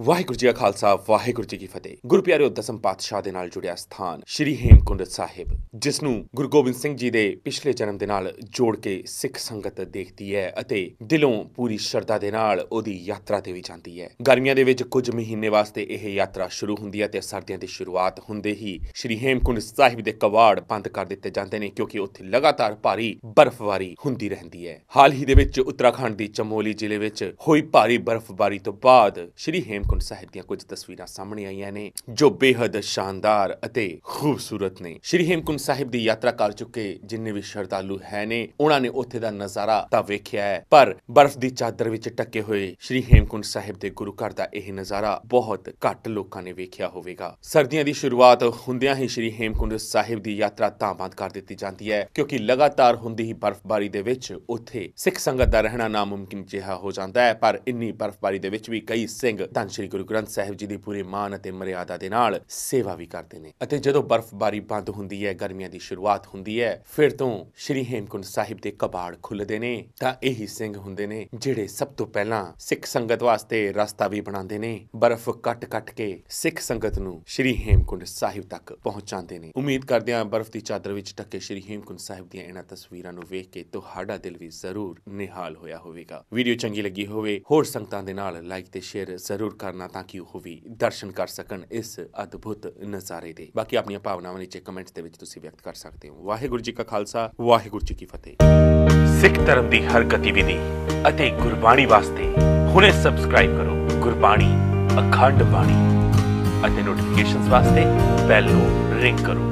ਵਾਹਿਗੁਰੂ ਜੀ ਕਾ ਖਾਲਸਾ, ਵਾਹਿਗੁਰੂ ਜੀ ਕੀ ਫਤਿਹ। ਗੁਰੂ ਪਿਆਰਿਓ, ਦਸਮ ਪਾਤਸ਼ਾਹ ਦੇ ਨਾਲ ਜੁੜਿਆ ਸਥਾਨ ਸ੍ਰੀ ਹੇਮਕੁੰਡ ਸਾਹਿਬ, ਜਿਸ ਨੂੰ ਗੁਰੂ ਗੋਬਿੰਦ ਸਿੰਘ ਜੀ ਦੇ ਪਿਛਲੇ ਜਨਮ ਦੇ ਨਾਲ ਜੋੜ ਕੇ ਸਿੱਖ ਸੰਗਤ ਦੇਖਦੀ ਹੈ ਅਤੇ ਦਿਲੋਂ ਪੂਰੀ ਸ਼ਰਧਾ ਦੇ ਨਾਲ ਉਹਦੀ ਯਾਤਰਾ ਤੇ ਵੀ ਜਾਂਦੀ ਹੈ। ਗਰਮੀਆਂ ਦੇ ਵਿੱਚ ਕੁਝ ਮਹੀਨੇ ਵਾਸਤੇ ਇਹ ਯਾਤਰਾ ਸ਼ੁਰੂ ਹੁੰਦੀ ਹੈ ਤੇ ਸਰਦੀਆਂ ਦੀ ਸ਼ੁਰੂਆਤ ਹੁੰਦੇ ਹੀ ਸ੍ਰੀ ਹੇਮਕੁੰਡ ਸਾਹਿਬ ਦੇ ਕਵਾੜ ਬੰਦ ਕਰ ਦਿੱਤੇ ਜਾਂਦੇ ਨੇ ਕਿਉਂਕਿ ਉੱਥੇ ਲਗਾਤਾਰ ਭਾਰੀ ਬਰਫ਼ਬਾਰੀ ਹੁੰਦੀ ਰਹਿੰਦੀ ਹੈ। ਹਾਲ ਹੀ ਦੇ ਵਿੱਚ ਉੱਤਰਾਖੰਡ ਦੀ ਚਮੋਲੀ ਜ਼ਿਲ੍ਹੇ ਵਿੱਚ ਹੋਈ ਭਾਰੀ ਬਰਫ਼ਬਾਰੀ ਤੋਂ ਬਾਅਦ ਸ੍ਰੀ ਹੇਮ ਹੇਮਕੁੰਡ ਸਾਹਿਬ ਦੀਆਂ ਕੁਝ ਤਸਵੀਰਾਂ ਸਾਹਮਣੇ ਆਈਆਂ ਨੇ, ਜੋ ਬੇहद ਸ਼ਾਨਦਾਰ ਅਤੇ ਖੂਬਸੂਰਤ ਨੇ। ਸ੍ਰੀ ਹੇਮਕੁੰਟ ਸਾਹਿਬ ਦੀ ਯਾਤਰਾ ਕਰ ਚੁੱਕੇ ਜਿੰਨੇ ਵੀ ਸ਼ਰਧਾਲੂ ਹੈ ਨੇ, ਉਹਨਾਂ ਨੇ ਉੱਥੇ ਦਾ ਨਜ਼ਾਰਾ ਤਾਂ ਵੇਖਿਆ ਹੈ, ਪਰ ਬਰਫ਼ ਦੀ ਚਾਦਰ ਵਿੱਚ ਟੱਕੇ ਹੋਏ ਸ੍ਰੀ ਹੇਮਕੁੰਡ ਸਾਹਿਬ ਦੇ ਗੁਰੂ ਘਰ ਦਾ ਇਹ ਨਜ਼ਾਰਾ ਬਹੁਤ ਘੱਟ ਲੋਕਾਂ ਨੇ ਵੇਖਿਆ ਹੋਵੇਗਾ। ਸਰਦੀਆਂ ਦੀ ਸ਼ੁਰੂਆਤ ਹੁੰਦਿਆਂ ਹੀ ਸ੍ਰੀ ਹੇਮਕੁੰਟ ਸਾਹਿਬ ਦੀ ਯਾਤਰਾ ਤਾਂ ਬੰਦ ਕਰ ਦਿੱਤੀ ਜਾਂਦੀ ਹੈ, ਕਿਉਂਕਿ ਲਗਾਤਾਰ ਹੁੰਦੀ ਹੀ ਬਰਫ਼ਬਾਰੀ ਦੇ ਵਿੱਚ ਉੱਥੇ ਸਿੱਖ ਸੰਗਤ ਦਾ ਰਹਿਣਾ ਨਾਮੁਮਕਿਨ ਜਿਹਾ ਹੋ ਜਾਂਦਾ ਹੈ, ਪਰ ਇੰਨੀ ਬਰਫ਼ਬਾਰੀ ਦੇ ਵਿੱਚ ਵੀ ਕਈ ਸਿੰਘ ਧੰਨ ਸ੍ਰੀ ਗੁਰੂ ਗ੍ਰੰਥ ਸਾਹਿਬ ਜੀ ਦੀ ਪੂਰੀ ਮਾਨ ਅਤੇ ਮਰਿਆਦਾ ਦੇ ਨਾਲ ਸੇਵਾ ਵੀ ਕਰਦੇ ਨੇ। ਅਤੇ ਜਦੋਂ ਬਰਫ਼ਬਾਰੀ ਬੰਦ ਹੁੰਦੀ ਹੈ, ਗਰਮੀਆਂ ਦੀ ਸ਼ੁਰੂਆਤ ਹੁੰਦੀ ਹੈ, ਫਿਰ ਤੋਂ ਸ੍ਰੀ ਹੇਮਕੁੰਡ ਸਾਹਿਬ ਦੇ ਕਬਾੜ ਖੁੱਲਦੇ ਨੇ। ਤਾਂ ਇਹੀ ਸਿੰਘ ਹੁੰਦੇ ਨੇ ਜਿਹੜੇ ਸਭ ਤੋਂ ਪਹਿਲਾਂ ਸਿੱਖ ਸੰਗਤ ਵਾਸਤੇ ਰਸਤਾ ਵੀ ਬਣਾਉਂਦੇ ਨੇ। ਬਰਫ਼ ਕੱਟ-ਕੱਟ ਕੇ ਸਿੱਖ ਸੰਗਤ ਨੂੰ ਸ੍ਰੀ ਹੇਮਕੁੰਡ ਸਾਹਿਬ ਤੱਕ ਪਹੁੰਚਾਉਂਦੇ ਨੇ। ਉਮੀਦ ਕਰਦੇ ਹਾਂ ਬਰਫ਼ ਦੀ ਚਾਦਰ ਵਿੱਚ ਢੱਕੇ ਸ੍ਰੀ ਹੇਮਕੁੰਡ ਸਾਹਿਬ ਦੀਆਂ ਇਹਨਾਂ ਤਸਵੀਰਾਂ ਨੂੰ ਵੇਖ ਕੇ ਤੁਹਾਡਾ ਦਿਲ ਵੀ ਜ਼ਰੂਰ ਨਿਹਾਲ ਹੋਇਆ ਹੋਵੇਗਾ। ਵੀਡੀਓ ਚੰਗੀ ਲੱਗੀ ਹੋਵੇ, ਹੋਰ ਸੰਗਤਾਂ ਦੇ ਨਾਲ ਲਾਈਕ ਤੇ ਸ਼ੇਅਰ ਜ਼ਰੂਰ ਕਰਨਾ ਤਾਂ ਕਿ ਉਹ ਵੀ ਦਰਸ਼ਨ ਕਰ ਸਕਣ ਇਸ ਅਦਭੁਤ ਨਜ਼ਾਰੇ ਦੇ। ਬਾਕੀ ਆਪਣੀਆਂ ਭਾਵਨਾਵਾਂ ਨੀਚੇ ਕਮੈਂਟਸ ਦੇ ਵਿੱਚ ਤੁਸੀਂ ਵਿਅਕਤ ਕਰ ਸਕਦੇ ਹੋ। ਵਾਹਿਗੁਰੂ ਜੀ ਕਾ ਖਾਲਸਾ, ਵਾਹਿਗੁਰੂ ਜੀ ਕੀ ਫਤਿਹ। ਸਿੱਖ ਧਰਮ ਦੀ ਹਰ ਗਤੀਵਿਧੀ ਅਤੇ ਗੁਰਬਾਣੀ ਵਾਸਤੇ ਹੁਣੇ ਸਬਸਕ੍ਰਾਈਬ ਕਰੋ ਗੁਰਬਾਣੀ ਅਖੰਡ ਬਾਣੀ ਅਤੇ ਨੋਟੀਫਿਕੇਸ਼ਨਸ ਵਾਸਤੇ ਬੈਲ ਨੂੰ ਰਿੰਗ ਕਰੋ।